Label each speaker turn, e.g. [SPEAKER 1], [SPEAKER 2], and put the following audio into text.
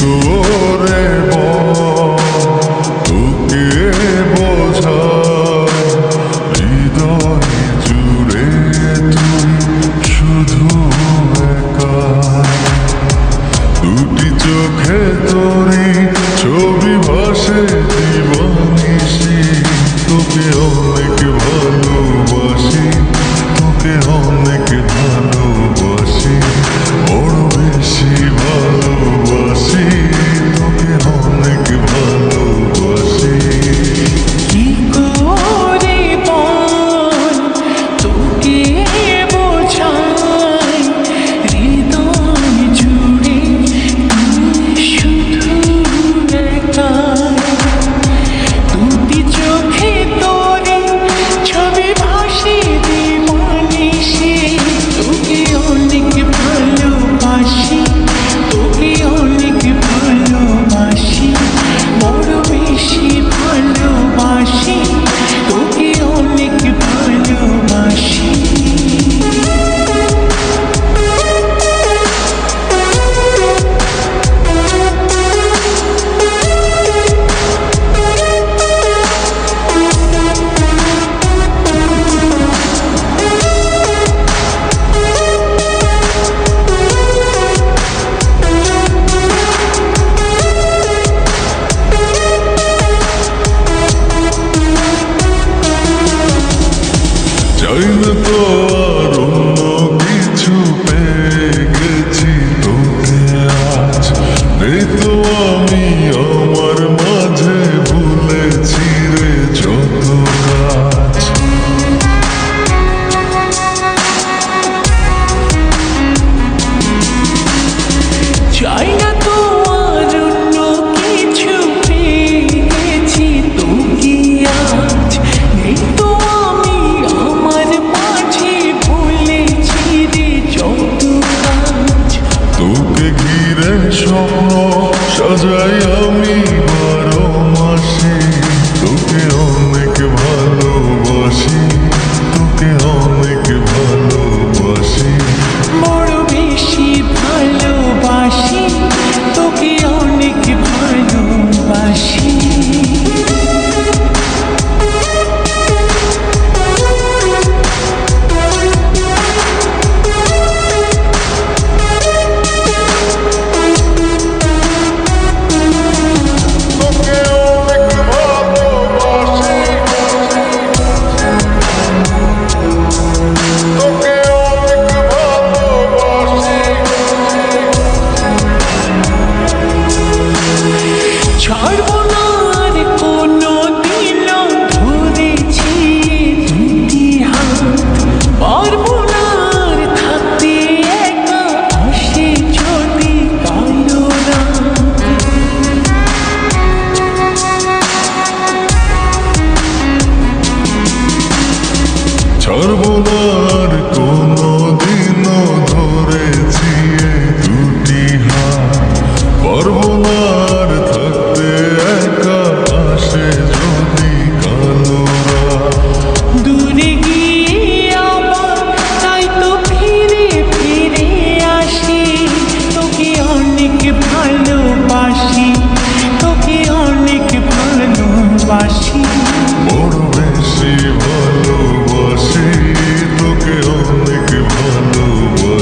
[SPEAKER 1] তোরে তোকে
[SPEAKER 2] বোঝায় হৃদয় জুড়ে তুই শুধু একা। দুটি চোখে তোরে
[SPEAKER 1] ঘিরে স্বপ্ন সাজাই আমি বার
[SPEAKER 2] ছাড়বো না আর কোনো
[SPEAKER 1] দিনও ধরেছি দুটি হাত। পারব না আর থাকতে একা আসে যদি কালোরা
[SPEAKER 2] দূরে গিয়ে আমার তাই তো ফিরে ফিরে আসি। তোকে অনেক ভালোবাসি, তোকে অনেক ভালোবাসি।